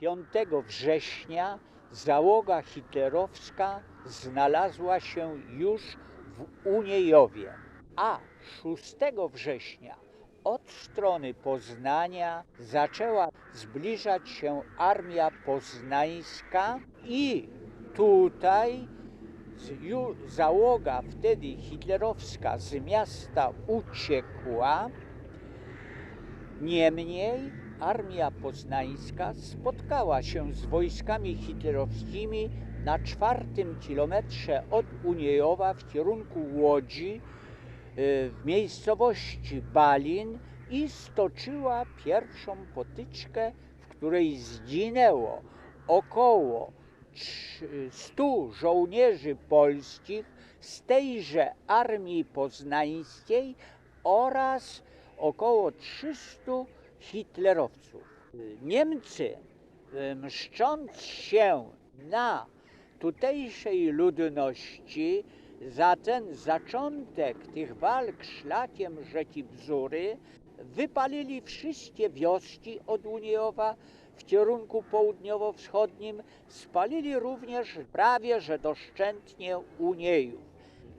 5 września załoga hitlerowska znalazła się już w Uniejowie, a 6 września od strony Poznania zaczęła zbliżać się armia poznańska i tutaj załoga wtedy hitlerowska z miasta uciekła. Niemniej armia poznańska spotkała się z wojskami hitlerowskimi na czwartym kilometrze od Uniejowa w kierunku Łodzi y, w miejscowości Balin i stoczyła pierwszą potyczkę, w której zginęło około 100 żołnierzy polskich z tejże armii poznańskiej oraz około 300 hitlerowców. Niemcy, y, mszcząc się na tutejszej ludności za ten zaczątek tych walk szlakiem rzeki Bzury, wypalili wszystkie wioski od Uniejowa w kierunku południowo-wschodnim, spalili również prawie że doszczętnie Uniejów.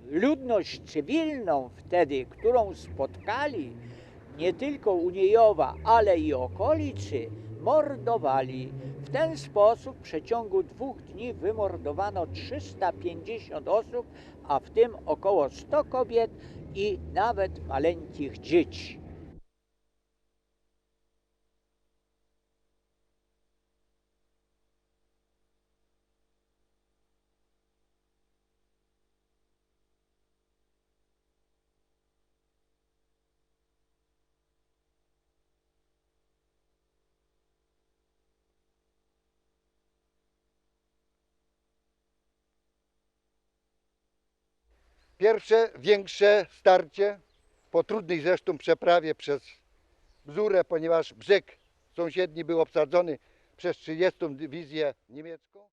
Ludność cywilną wtedy, którą spotkali, nie tylko Uniejowa, ale i okolicy, mordowali. W ten sposób w przeciągu dwóch dni wymordowano 350 osób, a w tym około 100 kobiet i nawet maleńkich dzieci. Pierwsze większe starcie po trudnej zresztą przeprawie przez Bzurę, ponieważ brzeg sąsiedni był obsadzony przez 30. dywizję niemiecką.